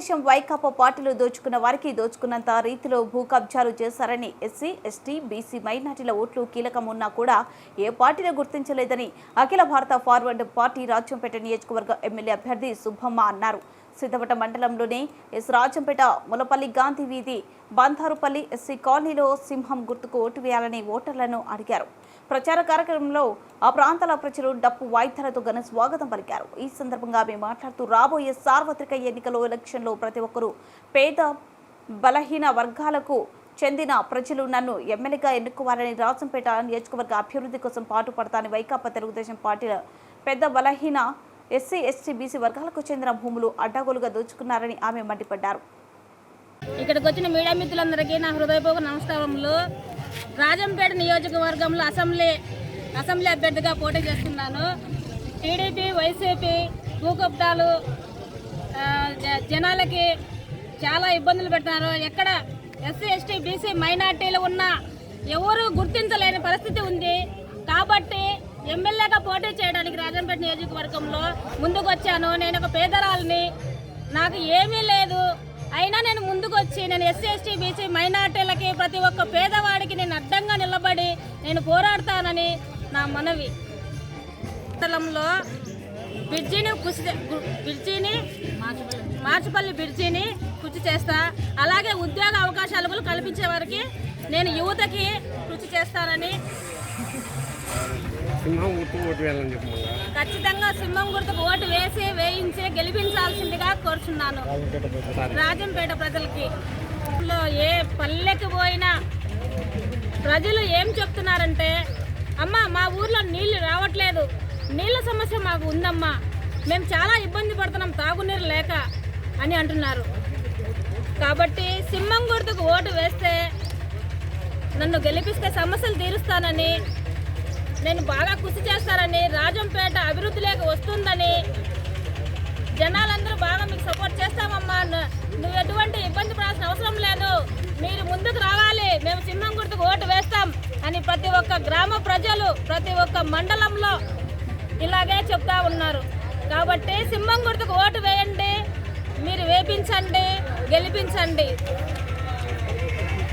తెలుగుదేశం వైకాపా పార్టీలో దోచుకున్న వారికి దోచుకున్నంత రీతిలో భూ కబ్జాలు చేశారని ఎస్సీ ఎస్టీ బీసీ మైనార్టీల ఓట్లు కీలకం ఉన్నా కూడా ఏ పార్టీలో గుర్తించలేదని అఖిల భారత ఫార్వర్డ్ పార్టీ రాజ్యంపేట నియోజకవర్గ ఎమ్మెల్యే అభ్యర్థి సుబ్బమ్మ అన్నారు. సిద్ధవట మండలంలోని ఎస్ రాజంపేట ములపల్లి గాంధీ వీధి బంధారుపల్లి ఎస్సీ కాలనీలో సింహం గుర్తుకు ఓటు వేయాలని ఓటర్లను అడిగారు. ప్రచార కార్యక్రమంలో ఆ ప్రాంతాల ప్రజలు డప్పు వాయిద్యాలతో ఘన స్వాగతం పలికారు. ఈ సందర్భంగా ఆమె మాట్లాడుతూ రాబోయే సార్వత్రిక ఎన్నికల ఎలక్షన్లో ప్రతి ఒక్కరూ పేద బలహీన వర్గాలకు చెందిన ప్రజలు నన్ను ఎమ్మెల్యేగా ఎన్నుకోవాలని రాజంపేట నియోజకవర్గ అభివృద్ధి కోసం పాటుపడతానని వైకాపా తెలుగుదేశం పార్టీల పెద్ద బలహీన ఎస్సీ ఎస్టీ బీసీ వర్గాలకు చెందిన భూములు అడ్డగోలుగా దోచుకున్నారని ఆమె మండిపడ్డారు. ఇక్కడికి వచ్చిన మీడియా మిత్రులందరికీ నా హృదయపూర్వక నమస్కారములు. రాజంపేట నియోజకవర్గంలో అసెంబ్లీ అసెంబ్లీ అభ్యర్థిగా పోటీ చేస్తున్నాను. టీడీపీ వైసీపీ భూకబ్దాలు జ- జనాలకి చాలా ఇబ్బందులు పెడుతున్నారు. ఎక్కడ ఎస్సీ ఎస్టీ బీసీ మైనార్టీలు ఉన్నా ఎవరు గుర్తించలేని పరిస్థితి ఉంది. కాబట్టి ఎమ్మెల్యేగా పోటీ చేయడానికి రాజంపేట నియోజకవర్గంలో ముందుకు వచ్చాను నేను ఒక పేదరాలని. నాకు ఏమీ లేదు. అయినా నేను ముందుకు వచ్చి నేను ఎస్సీ ఎస్టీ బీసీ మైనార్టీలకి ప్రతి ఒక్క పేదవాడికి నేను అడ్డంగా నిలబడి నేను పోరాడతానని నా మనవి. స్థలంలో బ్రిడ్జిని కృషి చే- బ్రిడ్జిని మార్చుపల్లి బ్రిడ్జిని కృషి చేస్తా. అలాగే ఉద్యోగ అవకాశాలు కూడా కల్పించే వారికి నేను యువతకి కృషి చేస్తానని సింహం గుర్తు ఓటు వేయాలని చెప్పమన్నా ఖచ్చితంగా సింహం గుర్తుకు ఓటు వేసి వేయించి గెలిపించాల్సిందిగా కోరుచున్నాను. రాజంపేట ప్రజలకి. లో ఏ పల్లెకి పోయినా ప్రజలు ఏం చెప్తున్నారంటే అమ్మ మా ఊర్లో నీళ్ళు రావట్లేదు. నీళ్ళ సమస్య మాకు ఉందమ్మా. మేము చాలా ఇబ్బంది పడుతున్నాం తాగునీరు లేక అని అంటున్నారు. కాబట్టి సింహం గుర్తుకు ఓటు వేస్తే నన్ను గెలిపిస్తే సమస్యలు తీరుస్తానని నేను బాగా కృషి చేస్తానని రాజంపేట అభివృద్ధిలోకి వస్తుందని జనాలందరూ బాగా మీకు సపోర్ట్ చేస్తామమ్మా. నువ్వు ఎటువంటి ఇబ్బంది పడాల్సిన అవసరం లేదు. మీరు ముందుకు రావాలి. మేము సింహం గుర్తుకు ఓటు వేస్తాం అని ప్రతి ఒక్క గ్రామ ప్రజలు ప్రతి ఒక్క మండలంలో ఇలాగే చెప్తా ఉన్నారు. కాబట్టి సింహం గుర్తుకు ఓటు వేయండి. మీరు వేపించండి గెలిపించండి.